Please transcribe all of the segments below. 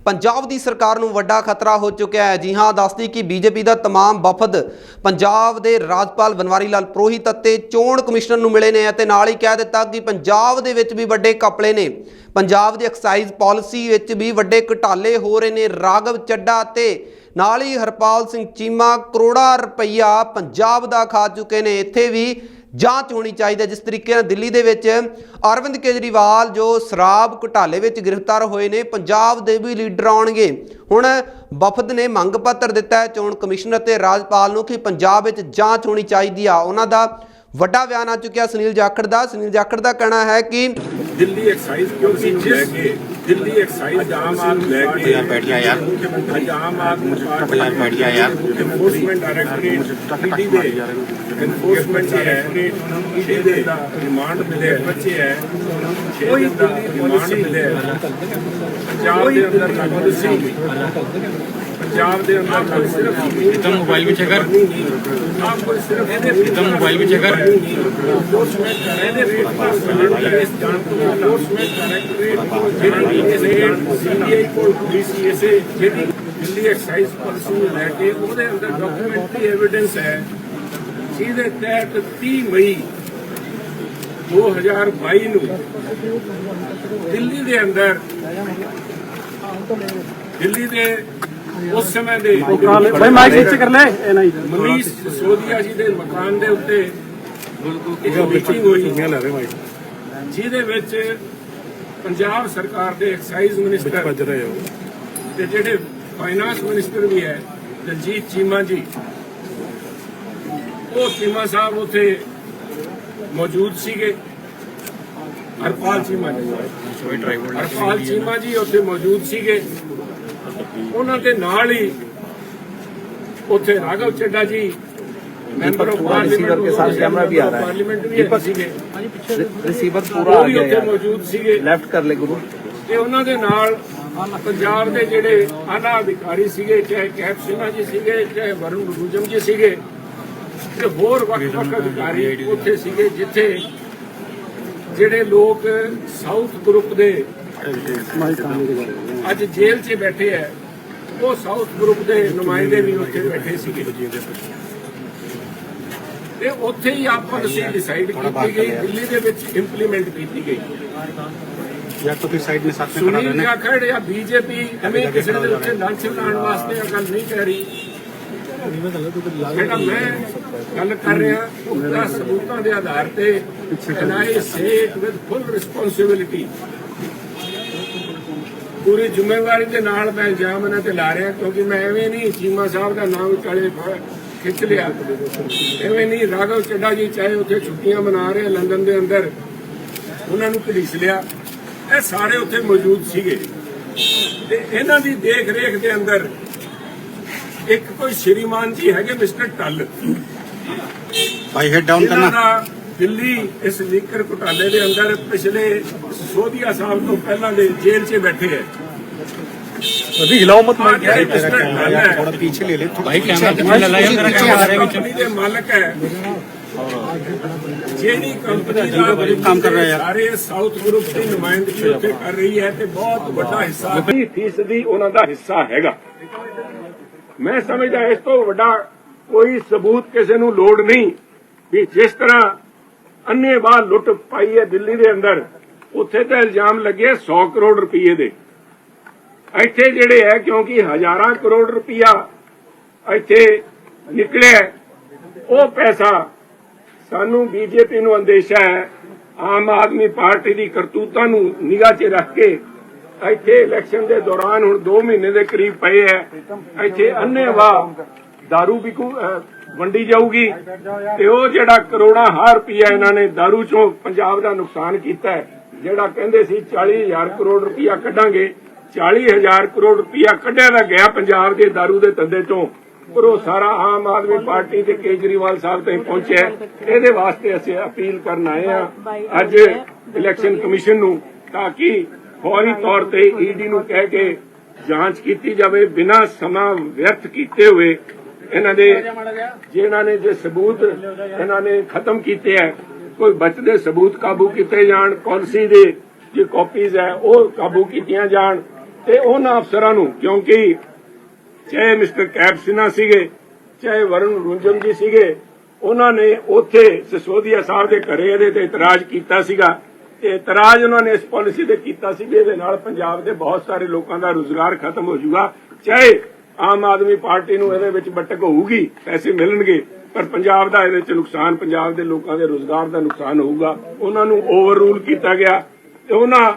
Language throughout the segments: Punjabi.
ਪੰਜਾਬ ਦੀ ਸਰਕਾਰ ਨੂੰ ਵੱਡਾ ਖਤਰਾ ਹੋ ਚੁੱਕਿਆ ਹੈ ਜੀ ਹਾਂ ਦੱਸਦੀ ਕਿ ਬੀਜੇਪੀ ਦਾ तमाम ਵਫਦ ਪੰਜਾਬ ਦੇ ਰਾਜਪਾਲ ਬਨਵਾਰੀ ਲਾਲ ਪ੍ਰੋਹਿਤ ਅਤੇ ਚੋਣ ਕਮਿਸ਼ਨਰ ਨੂੰ ਮਿਲੇ ਨੇ ਅਤੇ ਨਾਲ ਹੀ ਕਹਿ ਦਿੱਤਾ ਕਿ ਪੰਜਾਬ ਦੇ ਵਿੱਚ ਵੀ ਵੱਡੇ ਕਪੜੇ ਨੇ ਪੰਜਾਬ ਦੀ ਐਕਸਾਈਜ਼ ਪਾਲਿਸੀ ਵਿੱਚ ਵੀ ਵੱਡੇ ਘੁਟਾਲੇ ਹੋ ਰਹੇ ਨੇ ਰਾਗਵ ਚੱਡਾ ਅਤੇ ਨਾਲ ਹੀ ਹਰਪਾਲ ਸਿੰਘ ਚੀਮਾ ਕਰੋੜਾ ਰੁਪਈਆ ਪੰਜਾਬ ਦਾ ਖਾ ਚੁੱਕੇ ਨੇ ਇੱਥੇ ਵੀ ਜਾਂਚ ਹੋਣੀ ਚਾਹੀਦੀ ਹੈ। ਜਿਸ ਤਰੀਕੇ ਨਾਲ ਦਿੱਲੀ ਦੇ ਵਿੱਚ ਅਰਵਿੰਦ ਕੇਜਰੀਵਾਲ ਜੋ ਸ਼ਰਾਬ ਘੁਟਾਲੇ ਵਿੱਚ ਗ੍ਰਿਫਤਾਰ ਹੋਏ ਨੇ, ਪੰਜਾਬ ਦੇ ਵੀ ਲੀਡਰ ਆਉਣਗੇ। ਹੁਣ ਵਫਦ ਨੇ ਮੰਗ ਪੱਤਰ ਦਿੱਤਾ ਹੈ ਚੋਣ ਕਮਿਸ਼ਨ ਅਤੇ ਰਾਜਪਾਲ ਨੂੰ ਕਿ ਪੰਜਾਬ ਵਿੱਚ ਜਾਂਚ ਹੋਣੀ ਚਾਹੀਦੀ ਆ। ਉਹਨਾਂ ਦਾ ਵੱਡਾ ਬਿਆਨ ਆ ਚੁੱਕਿਆ ਸੁਨੀਲ ਜਾਖੜ ਦਾ। ਸੁਨੀਲ ਜਾਖੜ ਦਾ ਕਹਿਣਾ ਹੈ ਕਿ ਦਿੱਲੀ ਐਕਸਾਈਜ਼ ਕਿਉਂਕਿ ਲੈ ਕੇ ਦਿੱਲੀ ਐਕਸਾਈਜ਼ ਆਮ ਆਦਮੀ ਲੈ ਕੇ ਯਾਰ ਬੈਠ ਜਾ ਯਾਰ। ਅੱਜ ਆਮ ਆਦਮੀ ਪਾਰਟੀ ਯਾਰ। ਬੈਠ ਜਾ ਯਾਰ। ਐਨਫੋਰਸਮੈਂਟ ਡਾਇਰੈਕਟੋਰੇਟ ਈਡੀ ਦੇ ਐਨਫੋਰਸਮੈਂਟ ਡਾਇਰੈਕਟੋਰੇਟ ਈਡੀ ਦੇ ਰਿਮਾਂਡ ਮਿਲੇ ਬੱਚੇ ਹੈ। ਕੋਈ ਦਿੱਲੀ ਰਿਮਾਂਡ ਮਿਲੇ ਹੈ। ਪੰਜਾਬ ਦੇ ਅੰਦਰ ਲੱਗਦਾ ਸੀ ਪੰਜਾਬ ਦੇ ਅੰਦਰ ਕੱਲ੍ਹ ਸਿਰਫ ਇੱਕਦਮ ਮੋਬਾਈਲ ਵਿੱਚ ਅਗਰ ਆਪ ਕੋਈ ਸਿਰਫ ਇੱਕਦਮ ਮੋਬਾਈਲ ਵਿੱਚ ਅਗਰ enforcement ਕਰ ਰਹੇ ਨੇ ਰੇਟ ਇਸ ਜਾਣ ਤੋਂ enforcement ਡਾਇਰੈਕਟੋਰੇਟ ਜਿਹੜੀ ਕਿਸੇ ਸੀਬੀਆਈ ਕੋਲ ਡੀਸੀਐਸਏ ਜਿਹੜੀ ਦਿੱਲੀ ਐਕਸਾਈਜ਼ ਪਾਲਿਸੀ ਨੂੰ ਲੈ ਕੇ ਉਹਦੇ ਅੰਦਰ ਡਾਕੂਮੈਂਟਰੀ ਐਵੀਡੈਂਸ ਹੈ ਜਿਹਦੇ ਤਹਿਤ 30 ਮਈ 2022 ਨੂੰ ਦਿੱਲੀ ਦੇ ਅੰਦਰ ਦਿੱਲੀ ਦੇ ਉਸ ਸਮੇਂ ਦੇ ਭਾਈ ਮਾਈਕ ਨੀਚੇ ਕਰ ਲੈ ਇਹ ਨਹੀਂ ਮਨੀਸ਼ ਸਿਸੋਦੀਆ ਜੀ ਦੇ ਮਕਾਨ ਦੇ ਉੱਤੇ ਇੱਕ ਮੀਟਿੰਗ ਹੋਈ ਜਿਹਦੇ ਵਿੱਚ ਪੰਜਾਬ ਸਰਕਾਰ ਦੇ ਐਕਸਾਈਜ਼ ਮਿਨਿਸਟਰ ਰਹੇ ਹੋ। ਤੇ ਜਿਹੜੇ ਫਾਈਨਾਂਸ ਮਿਨਿਸਟਰ ਵੀ ਹੈ ਦਲਜੀਤ ਚੀਮਾ ਜੀ ਉਹ ਚੀਮਾ ਸਾਹਿਬ ਉੱਥੇ ਮੌਜੂਦ ਸੀਗੇ। ਹਰਪਾਲ ਚੀਮਾ ਜੀ। ਹਰਪਾਲ ਚੀਮਾ ਜੀ ਉੱਥੇ ਮੌਜੂਦ ਸੀਗੇ। ਉਹਨਾਂ ਦੇ ਨਾਲ ਹੀ ਉੱਥੇ ਰਾਘਵ ਚੱਡਾ ਜੀ ਮੈਂਬਰ ਆਫ ਪਾਰਲੀਮੈਂਟ के साथ कैमरा भी आ रहा है। ਪਾਰਲੀਮੈਂਟ ਵੀ ਹੈ ਸੀਗੇ रिसीवर पूरा ਉਹ आ ਵੀ गया ਉੱਥੇ यार ਮੌਜੂਦ ਸੀਗੇ लेफ्ट कर ले गुरु ਤੇ ਉਹਨਾਂ ਦੇ ਨਾਲ ਪੰਜਾਬ ਦੇ ਜਿਹੜੇ ਆਲਾ ਅਧਿਕਾਰੀ ਸੀਗੇ ਚਾਹੇ ਕੈਪ ਸਿੰਘਾ ਜੀ ਸੀਗੇ ਚਾਹੇ ਵਰੁਣ ਰੂਜਮ ਜੀ ਸੀਗੇ ਤੇ ਹੋਰ ਵੱਖ-ਵੱਖ ਅਧਿਕਾਰੀ ਉੱਥੇ ਸੀਗੇ ਜਿੱਥੇ ਜਿਹੜੇ ਲੋਕ ਸਾਊਥ ਗਰੁੱਪ ਦੇ ਅੱਜ ਜੇਲ੍ਹ 'ਚ ਬੈਠੇ ਹੈ ਉਹ ਸਾਊਥ ਗਰੁੱਪ ਦੇ ਨੁਮਾਇੰਦੇ ਵੀ ਉੱਥੇ ਬੈਠੇ ਸੀਗੇ ਤੇ ਉੱਥੇ ਹੀ ਆਪਾਂ ਸੀ ਡਿਸਾਈਡ ਕੀਤੀ ਗਈ ਦਿੱਲੀ ਦੇ ਵਿੱਚ ਇੰਪਲੀਮੈਂਟ ਕੀਤੀ ਗਈ। ਜਾਂ ਤੁਸੀਂ ਸਾਈਡ ਦੇ ਸਾਥ ਖੜਾ ਰਹਿਣਾ। ਸੁਨੀਲ ਖੜ ਜਾਂ ਬੀਜੇਪੀ ਐਵੇਂ ਕਿਸੇ ਦੇ ਉੱਤੇ ਲੰਚ ਲਾਉਣ ਵਾਸਤੇ ਇਹ ਗੱਲ ਨਹੀਂ ਕਹਿ ਰਹੀ। ਮੈਂ ਗੱਲ ਕਰ ਰਿਹਾ ਉਹਦਾ ਸਬੂਤਾਂ ਦੇ ਆਧਾਰ ਤੇ and I with full responsibility ਪੂਰੀ ਜ਼ਿੰਮੇਵਾਰੀ ਦੇ ਨਾਲ ਮੈਂ ਇਲਜ਼ਾਮ ਇਹਨਾਂ ਤੇ ਲਾ ਰਿਹਾ ਕਿਉਂਕਿ ਮੈਂ ਐਵੇਂ ਨਹੀਂ ਚੀਮਾ ਸਾਹਿਬ ਦਾ ਨਾਮ ਕਾਲੇ ਖਿੱਚ ਲਿਆ। ਐਵੇਂ ਨਹੀਂ ਰਾਘਵ ਚੱਡਾ ਜੀ ਚਾਹੇ ਉੱਥੇ ਛੁੱਟੀਆਂ ਮਨਾ ਰਹੇ ਲੰਡਨ ਦੇ ਅੰਦਰ ਉਹਨਾਂ ਨੂੰ ਘੜੀਸ ਲਿਆ। ਇਹ ਸਾਰੇ ਉੱਥੇ ਮੌਜੂਦ ਸੀਗੇ। ਤੇ ਇਹਨਾਂ ਦੀ ਦੇਖ ਰੇਖ ਦੇ ਅੰਦਰ ਇੱਕ ਕੋਈ ਸ਼੍ਰੀਮਾਨ ਜੀ ਹੈਗੇ ਮਿਸਟਰ ਟੱਲ ਭਾਈ ਹੈਡ ਡਾਊਨ ਕਰਨਾ। ਦਿੱਲੀ ਇਸ ਲੀਕਰ ਘੁਟਾਲੇ ਦੇ ਅੰਦਰ ਪਿਛਲੇ ਸੋਧੀਆ ਸਾਹਿਬ ਤੋਂ ਪਹਿਲਾਂ ਦੇ ਜੇਲ੍ਹ 'ਚ ਬੈਠੇ ਹੈ। अभी हिलाओ मत ਆਹ ਜਿਹੜੇ ਮਿਸਟਰ ਟੱਲ ਹੈ थोड़ा पीछे ले ले थोड़ा भाई पीछे कैमरा पीछे कितना लगाया पीछे करा आ रहा है ਕੰਪਨੀ ਦੇ ਮਾਲਕ ਹੈ ਜਿਹੜੀ ਕੰਪਨੀ ਦਾ काम कर रहा है यार। ਸਾਰੇ ਸਾਊਥ ਗਰੁੱਪ ਦੀ ਨੁਮਾਇੰਦਗੀ ਉੱਥੇ ਕਰ ਰਹੀ ਹੈ ਤੇ ਬਹੁਤ ਵੱਡਾ ਹਿੱਸਾ 20 ਫੀਸਦੀ ਉਹਨਾਂ ਦਾ ਹਿੱਸਾ ਹੈਗਾ ਮੈਂ ਸਮਝਦਾ ਇਸ ਤੋਂ ਵੱਡਾ ਕੋਈ ਸਬੂਤ ਕਿਸੇ ਨੂੰ ਲੋੜ ਨਹੀਂ ਵੀ ਜਿਸ ਤਰ੍ਹਾਂ ਅੰਨੇਵਾਹ ਲੁੱਟ ਪਾਈ ਹੈ ਦਿੱਲੀ ਦੇ ਅੰਦਰ ਉੱਥੇ ਤਾਂ ਇਲਜ਼ਾਮ ਲੱਗੇ 100 ਕਰੋੜ ਰੁਪਏ ਦੇ ਇੱਥੇ ਜਿਹੜੇ ਹੈ ਕਿਉਂਕਿ ਹਜ਼ਾਰਾਂ ਕਰੋੜ ਰੁਪਇਆ ਇੱਥੇ ਨਿਕਲਿਆ ਹੈ, ਉਹ ਪੈਸਾ ਸਾਨੂੰ ਬੀਜੇਪੀ ਨੂੰ ਅੰਦੇਸ਼ਾ ਹੈ ਆਮ ਆਦਮੀ ਪਾਰਟੀ ਦੀ ਕਰਤੂਤਾਂ ਨੂੰ ਨਿਗਾਹ 'ਚ ਰੱਖ ਕੇ ਇੱਥੇ ਇਲੈਕਸ਼ਨ ਦੇ ਦੌਰਾਨ ਹੁਣ 2 ਮਹੀਨੇ ਦੇ ਕਰੀਬ ਪਏ ਹੈ ਇੱਥੇ ਅੰਨੇਵਾਹ दारू ਵਿਕੂ ਅਹ, ਵੰਡੀ ਜਾਊਗੀ ਤੇ ਉਹ ਜਿਹੜਾ ਕਰੋੜਾਂ ਹਾਰ ਰੁਪਈਆ ਇਹਨਾਂ ਨੇ दारू ਚੋਂ ਪੰਜਾਬ ਦਾ ਨੁਕਸਾਨ ਕੀਤਾ ਹੈ ਜਿਹੜਾ ਕਹਿੰਦੇ ਸੀ 40000 ਕਰੋੜ ਰੁਪਈਆ ਕੱਢਾਂਗੇ 40000 ਕਰੋੜ ਰੁਪਇਆ ਕੱਢਿਆ ਦਾ ਗਿਆ ਪੰਜਾਬ ਦੇ दारू ਦੇ ਧੰਦੇ ਤੋਂ ਪਰ ਉਹ ਸਾਰਾ ਆਮ ਆਦਮੀ ਪਾਰਟੀ ਤੇ ਕੇਜਰੀਵਾਲ ਸਾਹਿਬ ਤਾਈਂ ਪਹੁੰਚਿਆ। ਇਹਦੇ ਵਾਸਤੇ ਅਸੀਂ ਅਪੀਲ ਕਰਨ ਆਏ ਆ ਅੱਜ ਇਲੈਕਸ਼ਨ ਕਮਿਸ਼ਨ ਨੂੰ ਤਾਂ ਕਿ ਫੌਰੀ ਤੌਰ ਤੇ ਈਡੀ ਨੂੰ ਕਹਿ ਕੇ ਜਾਂਚ ਕੀਤੀ ਜਾਵੇ, ਬਿਨਾਂ ਸਮਾਂ ਵਿਅਰਥ ਕੀਤੇ ਹੋਏ ਇਹਨਾਂ ਦੇ ਜਿਨ੍ਹਾਂ ਨੇ ਜੇ ਸਬੂਤ ਇਹਨਾਂ ਨੇ ਖਤਮ ਕੀਤੇ ਹੈ, ਕੋਈ ਬਚਦੇ ਸਬੂਤ ਕਾਬੂ ਕੀਤੇ ਜਾਣ, ਪਾਲਿਸੀ ਦੇ ਜੇ ਕਾਪੀਜ਼ ਹੈ, ਉਹ ਕਾਬੂ ਕੀਤੀਆਂ ਜਾਣ। ਤੇ ਉਹਨਾਂ ਅਫਸਰਾਂ ਨੂੰ, ਕਿਉਂਕਿ ਚਾਹੇ ਮਿਸਟਰ ਕੈਪ ਸਿਨਹਾ ਸੀਗੇ, ਚਾਹੇ ਵਰੁਣ ਰੁੰਜਨ ਜੀ ਸੀਗੇ, ਉਹਨਾਂ ਨੇ ਉੱਥੇ ਸਿਸੋਦੀਆ ਸਾਹਿਬ ਦੇ ਘਰੇ ਇਹਦੇ ਤੇ ਇਤਰਾਜ਼ ਕੀਤਾ ਸੀਗਾ। ਤੇ ਇਤਰਾਜ਼ ਉਹਨਾਂ ਨੇ ਇਸ ਪਾਲਿਸੀ ਤੇ ਕੀਤਾ ਸੀ ਕਿ ਇਹਦੇ ਨਾਲ ਪੰਜਾਬ ਦੇ ਬਹੁਤ ਸਾਰੇ ਲੋਕਾਂ ਦਾ ਰੋਜ਼ਗਾਰ ਖਤਮ ਹੋ ਜਾਊਗਾ। ਚਾਹੇ ਆਮ ਆਦਮੀ ਪਾਰਟੀ ਨੂੰ ਇਹਦੇ ਵਿੱਚ ਬਟਕ ਹੋਊਗੀ, ਪੈਸੇ ਮਿਲਣਗੇ, ਪਰ ਪੰਜਾਬ ਦਾ ਇਹਦੇ ਚ ਨੁਕਸਾਨ, ਪੰਜਾਬ ਦੇ ਲੋਕਾਂ ਦੇ ਰੋਜ਼ਗਾਰ ਦਾ ਨੁਕਸਾਨ ਹੋਊਗਾ। ਉਹਨਾਂ ਨੂੰ ਓਵਰਰੂਲ ਕੀਤਾ ਗਿਆ। ਤੇ ਉਹਨਾਂ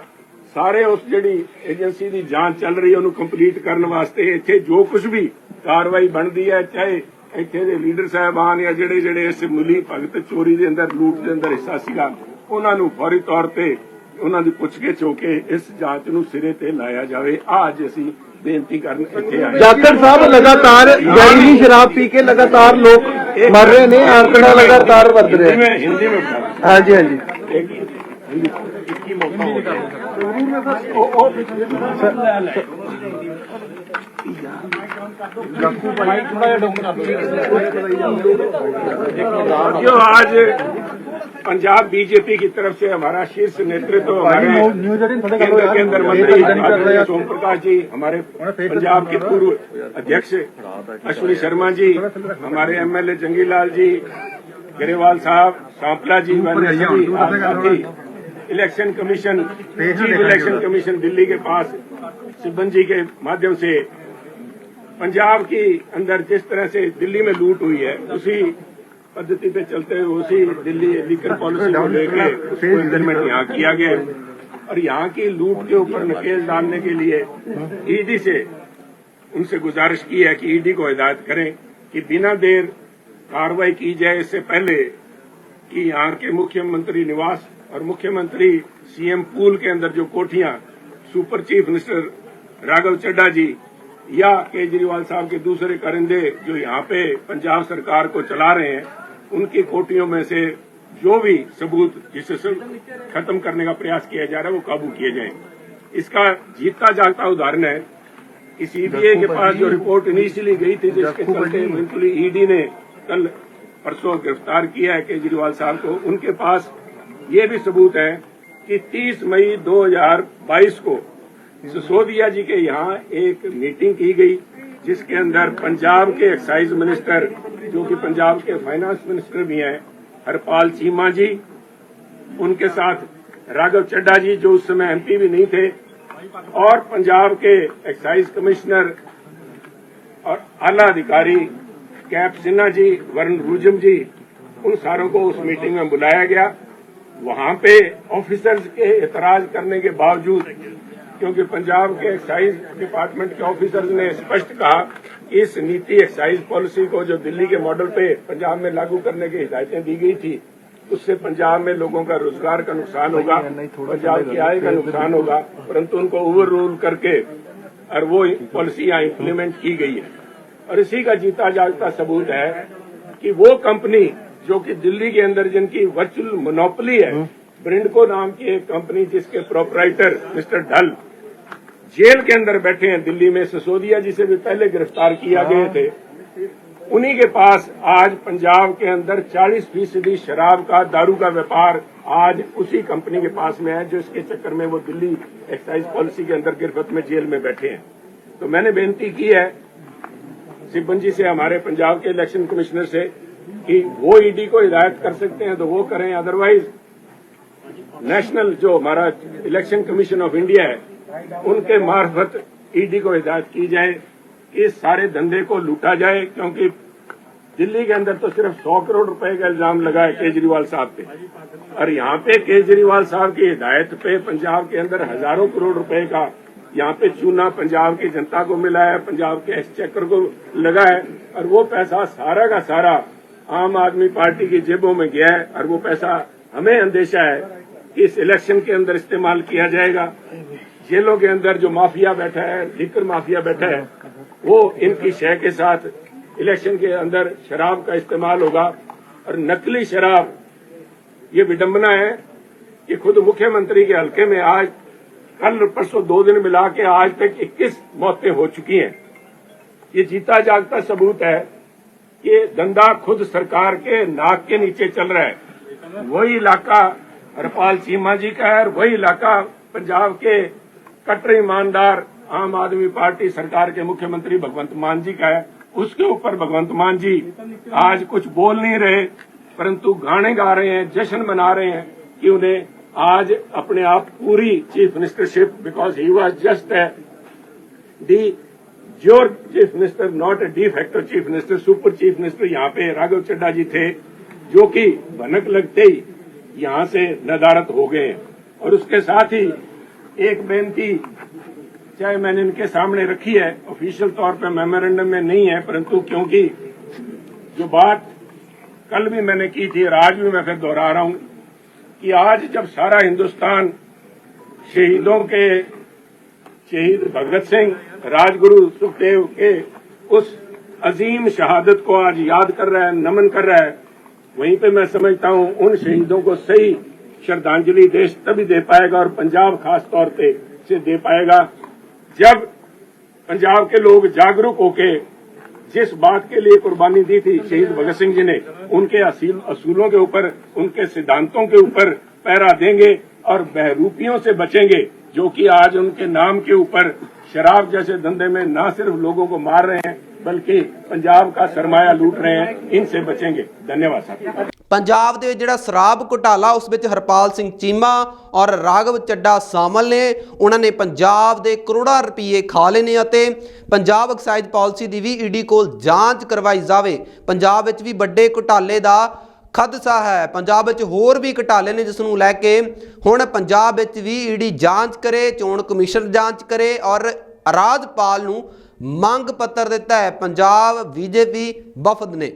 ਸਾਰੇ ਉਸ ਜਿਹੜੀ ਏਜੰਸੀ ਦੀ ਜਾਂਚ ਚੱਲ ਰਹੀ ਉਹਨੂੰ ਕੰਪਲੀਟ ਕਰਨ ਵਾਸਤੇ ਇੱਥੇ ਜੋ ਕੁਝ ਵੀ ਕਾਰਵਾਈ ਬਣਦੀ ਹੈ ਚਾਹੇ ਇੱਥੇ ਦੇ ਲੀਡਰ ਸਾਹਿਬਾਨ ਜਾਂ ਜਿਹੜੇ ਜਿਹੜੇ ਇਸ ਮੁਲੀ ਭਗਤ ਚੋਰੀ ਦੇ ਅੰਦਰ ਲੂਟ ਦੇ ਅੰਦਰ ਹਿੱਸਾ ਸੀਗਾ ਉਹਨਾਂ ਨੂੰ ਫੌਰੀ ਤੌਰ ਤੇ ਉਹਨਾਂ ਦੀ ਪੁੱਛਗਿੱਛ ਹੋ ਕੇ ਇਸ ਜਾਂਚ ਨੂੰ ਸਿਰੇ ਤੇ ਲਾਇਆ ਜਾਵੇ। ਅੱਜ ਅਸੀਂ ਬੇਨਤੀ ਕਰਨ ਇੱਥੇ ਆਏ ਡਾਕਟਰ ਸਾਹਿਬ ਲਗਾਤਾਰ ਜ਼ਹਿਰੀਲੀ ਸ਼ਰਾਬ ਪੀ ਕੇ ਲਗਾਤਾਰ ਲੋਕ ਮਰ ਰਹੇ ਨੇ ਆਂਕੜਾ ਲਗਾਤਾਰ ਵੱਧ ਰਿਹਾ ਹੈ। ਹਾਂਜੀ ਹਾਂਜੀ। में बता रहा हाँ जी हाँ जी हूं। एक हिंदी इसकी मौका होगा। ओ- ओ- जो आज पंजाब बीजेपी की तरफ से हमारा शीर्ष नेतृत्व हमारे केंद्र के अंदर मंत्री आदरणीय सोम प्रकाश जी हमारे पंजाब के पूर्व अध्यक्ष अश्विनी शर्मा जी हमारे एमएलए जंगीलाल जी गरेवाल साहब सांपला जी election commission chief election commission Delhi کے پاس سبن جی کے مادھیم سے پنجاب کے اندر جس طرح سے دلی میں لوٹ ہوئی ہے اسی پدتی پہ چلتے ہوئے اسی دلی لیگل پالیسی کو لے کے اس کو امپلیمنٹ یہاں کیا گیا۔ اور یہاں کی لوٹ کے اوپر نکیل ڈالنے کے لیے ای ڈی سے ان سے گزارش کی ہے کہ ای ڈی کو ہدایت کریں کہ بنا دیر کاروائی کی جائے۔ اس سے پہلے کہ یہاں کے مکھیہ منتری نواس اور مکھیہ منتری سی ایم پول کے اندر جو کوٹیاں super chief minister Raghav Chadha ji یا کیجریوال صاحب کے دوسرے کرندے جو یہاں پہ پنجاب سرکار کو چلا رہے ہیں ان کی کوٹھیوں میں سے جو بھی ثبوت جسے ختم کرنے کا پریاس کیا جا رہا ہے وہ قابو کیے جائیں۔ اس کا جیتتا جاگتا ادارن ہے۔ اس ای ڈی اے کے پاس جو رپورٹ انیشلی گئی تھی جس کے چلتے بالکل ای ڈی نے کل پرسوں گرفتار کیا ہے کیجریوال صاحب کو۔ ان کے پاس یہ بھی ثبوت ہے کہ تیس مئی دو ہزار بائیس کو سسودیا جی کے یہاں ایک میٹنگ کی گئی، جس کے اندر پنجاب کے ایکسائز منسٹر جو کہ پنجاب کے فائنانس منسٹر بھی ہیں، ہرپال چیما جی ان کے ساتھ راگو چڈا جی جو اس سمے ایم پی بھی نہیں تھے، اور پنجاب کے ایکسائز کمشنر اور اعلی ادھیکاری کیپ سنہا جی ورن روجم جی ان ساروں کو اس میٹنگ میں بلایا گیا۔ وہاں پہ آفیسرز کے اعتراض کرنے کے باوجود کیونکہ پنجاب کے ایکسائز ڈپارٹمنٹ کے آفیسرز نے اسپشٹ کہا کہ اس نیتی ایکسائز پالیسی کو جو دلی کے ماڈل پہ پنجاب میں لاگو کرنے کی ہدایتیں دی گئی تھی اس سے پنجاب میں لوگوں کا روزگار کا نقصان ہوگا پنجاب کی آئے کا نقصان ہوگا پرنتو ان کو اوور رول کر کے اور وہ پالیسی یہاں امپلیمنٹ کی گئی ہے اور اسی کا جیتا جاگتا ثبوت ہے کہ وہ کمپنی جو کہ دلی کے اندر جن کی ورچوئل منوپلی ہے برنڈکو نام کی ایک کمپنی جس کے پروپرائٹر مسٹر ڈھل جیل کے اندر بیٹھے ہیں دلی میں سسودیا جی جسے بھی پہلے گرفتار کیا ہاں۔ گئے تھے۔ انہی کے پاس آج پنجاب کے اندر چالیس فیصدی شراب کا دارو کا ویپار آج اسی کمپنی کے پاس میں ہے جو اس کے چکر میں وہ دلی ایکسائز پالیسی کے اندر گرفت میں جیل میں بیٹھے ہیں۔ تو میں نے بینتی کی ہے سبن جی سے ہمارے پنجاب کے الیکشن کمشنر سے کہ وہ ای ڈی کو ہدایت کر سکتے ہیں تو وہ کریں ادروائز نیشنل جو ہمارا الیکشن کمیشن آف انڈیا ہے، ان کے مارفت ای ڈی کو ہدایت کی جائے اس سارے دھندے کو لوٹا جائے، کیونکہ دلی کے اندر تو صرف سو کروڑ روپے کا الزام لگا ہے کیجریوال صاحب پہ۔ اور یہاں پہ کیجریوال صاحب کی ہدایت پہ پنجاب کے اندر ہزاروں کروڑ روپے کا یہاں پہ چونا پنجاب کی جنتا کو ملا ہے، پنجاب کے ایکسچیکر کو لگا ہے، اور وہ پیسہ سارا کا سارا عام آدمی پارٹی کی جیبوں میں گیا ہے اور وہ پیسہ ہمیں اندیشہ ہے کہ اس الیکشن کے اندر استعمال کیا جائے گا۔ جیلوں کے اندر جو مافیا بیٹھا ہے، لیکر مافیا بیٹھا ہے، وہ ان کی شے کے ساتھ الیکشن کے اندر شراب کا استعمال ہوگا۔ اور نقلی شراب، یہ وڈمبنا ہے کہ خود مکھیہ منتری کے حلقے میں آج، کل پرسوں دو دن ملا کے آج تک اکیس موتیں ہو چکی ہیں۔ یہ جیتا جاگتا ثبوت ہے۔ कि धंधा खुद सरकार के नाक के नीचे चल रहा है वही इलाका हरपाल चीमा जी का है और वही इलाका पंजाब के कट्टर ईमानदार आम आदमी पार्टी सरकार के मुख्यमंत्री भगवंत मान जी का है उसके ऊपर भगवंत मान जी आज कुछ बोल नहीं रहे परंतु गाने गा रहे हैं जश्न मना रहे हैं कि उन्हें आज अपने आप पूरी chief ministership because he was just the جو chief minister not a de facto chief minister super chief minister یہاں پہ راگو چڈا جی تھے جو کہ بھنک لگتے ہی یہاں سے ندارت ہو گئے اور اس کے ساتھ ہی ایک بینتی چاہے میں نے ان کے سامنے رکھی ہے آفیشیل طور پہ میمورینڈم میں نہیں ہے پرنتو کیونکہ جو بات کل بھی میں نے کی تھی اور آج بھی میں پھر دوہرا رہا ہوں کہ آج جب سارا ہندوستان شہیدوں کے شہید بھگت سنگھ راج گرو سکھدیو کے اس عظیم شہادت کو آج یاد کر رہا ہے، نمن کر رہا ہے۔ وہیں پہ میں سمجھتا ہوں ان شہیدوں کو صحیح شردانجلی دیش تبھی دے پائے گا اور پنجاب خاص طور پہ سے دے پائے گا۔ جب پنجاب کے لوگ جاگروک ہو کے جس بات کے لیے قربانی دی تھی شہید بھگت سنگھ جی نے، ان کے اصولوں کے اوپر، ان کے سدھانتوں کے اوپر پیرا دیں گے اور بہروپیوں سے بچیں گے۔ जो कि आज उनके नाम के ऊपर शराब जैसे धंधे में न सिर्फ लोगों को मार रहे हैं बल्कि पंजाब का सरमाया लूट रहे हैं इनसे बचेंगे धन्यवाद साहब ਪੰਜਾਬ ਦੇ ਵਿੱਚ ਜਿਹੜਾ ਸ਼ਰਾਬ ਘੁਟਾਲਾ ਉਸ ਵਿੱਚ ਹਰਪਾਲ ਸਿੰਘ ਚੀਮਾ ਔਰ ਰਾਘਵ ਚੱਡਾ ਸ਼ਾਮਲ ਨੇ ਉਹਨਾਂ ਨੇ ਪੰਜਾਬ ਦੇ ਕਰੋੜਾਂ ਰੁਪਏ ਖਾ ਲਏ ਨੇ ਅਤੇ ਪੰਜਾਬ ਐਕਸਾਈਜ਼ ਪਾਲਿਸੀ ਦੀ ਵੀ ਈਡੀ ਕੋਲ ਜਾਂਚ ਕਰਵਾਈ ਜਾਵੇ ਪੰਜਾਬ ਵਿੱਚ ਵੀ ਵੱਡੇ ਘੁਟਾਲੇ ਦਾ ਖਦਸ਼ਾ ਹੈ। ਪੰਜਾਬ ਵਿੱਚ ਹੋਰ ਵੀ ਘਟਾਲੇ ਨੇ ਜਿਸ ਨੂੰ ਲੈ ਕੇ ਹੁਣ ਪੰਜਾਬ ਵਿੱਚ ਵੀ ਈਡੀ ਜਾਂਚ ਕਰੇ, ਚੋਣ ਕਮਿਸ਼ਨ ਜਾਂਚ ਕਰੇ ਔਰ ਰਾਜਪਾਲ ਨੂੰ ਮੰਗ ਪੱਤਰ ਦਿੱਤਾ ਹੈ। ਪੰਜਾਬ, ਬੀਜੇਪੀ ਵਫਦ ਨੇ।